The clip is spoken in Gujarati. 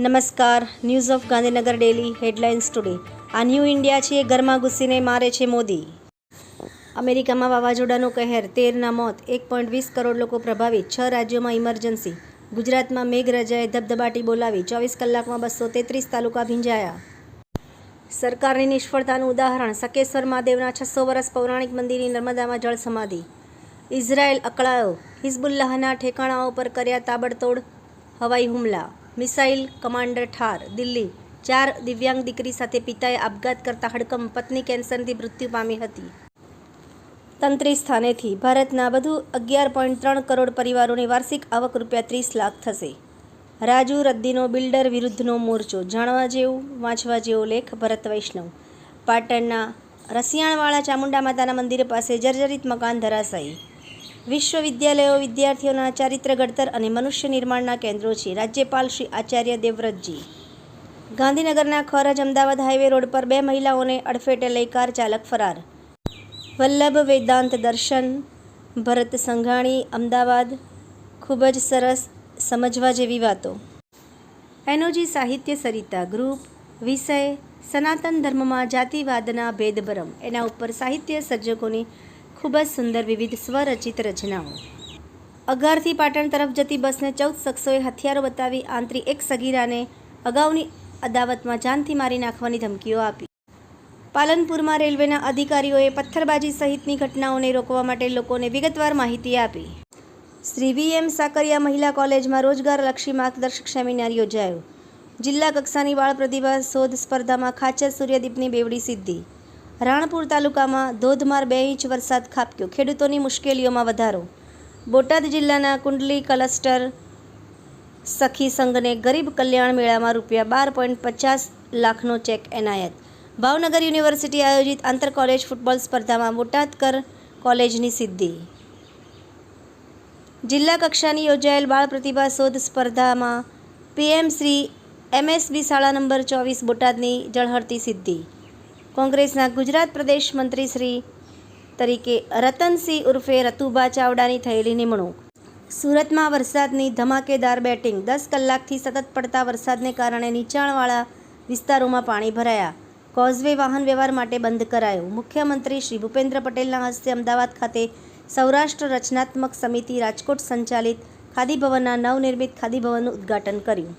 નમસ્કાર, news of Gandhinagar daily, headlines today. આ ન્યૂ ઇન્ડિયા છે ઘરમાં ઘૂસીને મારે છે મોદી. અમેરિકામાં વાવાઝોડાનો કહેર, તેરના મોત, એક પોઈન્ટ વીસ કરોડ લોકો પ્રભાવિત, છ રાજ્યોમાં ઇમરજન્સી. ગુજરાતમાં મેઘરાજાએ ધબધબાટી બોલાવી, ચોવીસ કલાકમાં બસો તેત્રીસ તાલુકા ભીંજાયા. સરકારની નિષ્ફળતાનું ઉદાહરણ સકેશ્વર મહાદેવના છસો વર્ષ પૌરાણિક મંદિરની નર્મદામાં જળ સમાધિ. ઇઝરાયલ અકળાયો, હિઝબુલ્લાહના ઠેકાણાઓ પર કર્યા તાબડતોડ હવાઈ હુમલા. મિસાઇલ કમાન્ડર ઠાર, દિલ્હી. ચાર દિવ્યાંગ દીકરી સાથે પિતાએ આપઘાત કરતા હડકમ પત્ની કેન્સરથી મૃત્યુ પામી હતી. તંત્રી સ્થાનેથી. ભારતના વધુ અગિયાર પોઈન્ટ ત્રણ કરોડ પરિવારોની વાર્ષિક આવક રૂપિયા ત્રીસ લાખ થશે. રાજુ રદ્દીનો બિલ્ડર વિરુદ્ધનો મોરચો. જાણવા જેવું, વાંચવા જેવો લેખ ભરત વૈષ્ણવ. પાટણના રસિયાણવાળા ચામુંડા માતાના મંદિર પાસે જર્જરિત મકાન ધરાશાયી. વિશ્વવિદ્યાલયો વિદ્યાર્થીઓના ચારિત્ર ઘડતર અને મનુષ્ય નિર્માણના કેન્દ્રો છે. રાજ્યપાલ શ્રી આચાર્ય દેવવ્રતજી. ગાંધીનગરના ખરજ અમદાવાદ હાઈવે રોડ પર બે મહિલાઓને અડફેટે લઈ કાર ચાલક ફરાર. વલ્લભ વેદાંત દર્શન, ભરત સંઘાણી, અમદાવાદ, ખૂબ જ સરસ સમજવા જેવી વાતો. એનોજી સાહિત્ય સરિતા ગ્રુપ, વિષય, સનાતન ધર્મમાં જાતિવાદના ભેદભરમ. એના ઉપર સાહિત્ય સર્જકોની ખૂબ જ સુંદર વિવિધ સ્વરચિત રચનાઓ. અગારથી પાટણ તરફ જતી બસને ચૌદ શખ્સોએ હથિયારો બતાવી આંતરી એક સગીરાને અગાઉની અદાવતમાં જાનથી મારી નાખવાની ધમકીઓ આપી. પાલનપુરમાં રેલવેના અધિકારીઓએ પથ્થરબાજી સહિતની ઘટનાઓને રોકવા માટે લોકોને વિગતવાર માહિતી આપી. શ્રી વી એમ સાકરિયા મહિલા કોલેજમાં રોજગારલક્ષી માર્ગદર્શક સેમિનાર યોજાયો. જિલ્લા કક્ષાની બાળ પ્રતિભા શોધ સ્પર્ધામાં ખાચર સૂર્યદીપની બેવડી સિદ્ધિ. રાણપુર તાલુકામાં ધોધમાર બે ઇંચ વરસાદ ખાબક્યો. ખેડૂતોની મુશ્કેલીઓમાં વધારો. બોટાદ જિલ્લાના કુંડલી ક્લસ્ટર સખી સંઘને ગરીબ કલ્યાણ મેળામાં રૂપિયા બાર પોઈન્ટ પચાસ લાખનો ચેક એનાયત. ભાવનગર યુનિવર્સિટી આયોજિત આંતર કોલેજ ફૂટબોલ સ્પર્ધામાં બોટાદકર કોલેજની સિદ્ધિ. જિલ્લા કક્ષાની યોજાયેલ બાળ પ્રતિભા શોધ સ્પર્ધામાં P M Shri M S B શાળા નંબર ચોવીસ બોટાદની જળહળતી સિદ્ધિ. કોંગ્રેસના ગુજરાત પ્રદેશ મંત્રી શ્રી તરીકે રતનસિંહ ઉર્ફે રતુભા ચાવડાની થયેલી નિમણૂક. સુરતમાં વરસાદની ધમાકેદાર બેટિંગ. દસ કલાકથી સતત પડતા વરસાદને કારણે નીચાણવાળા વિસ્તારોમાં પાણી ભરાયા. કોઝવે વાહન વ્યવહાર માટે બંધ કરાયો. મુખ્યમંત્રી શ્રી ભૂપેન્દ્ર પટેલના હસ્તે અમદાવાદ ખાતે સૌરાષ્ટ્ર રચનાત્મક સમિતિ રાજકોટ સંચાલિત ખાદી ભવનના નવનિર્મિત ખાદી ભવનનું ઉદ્ઘાટન કર્યું.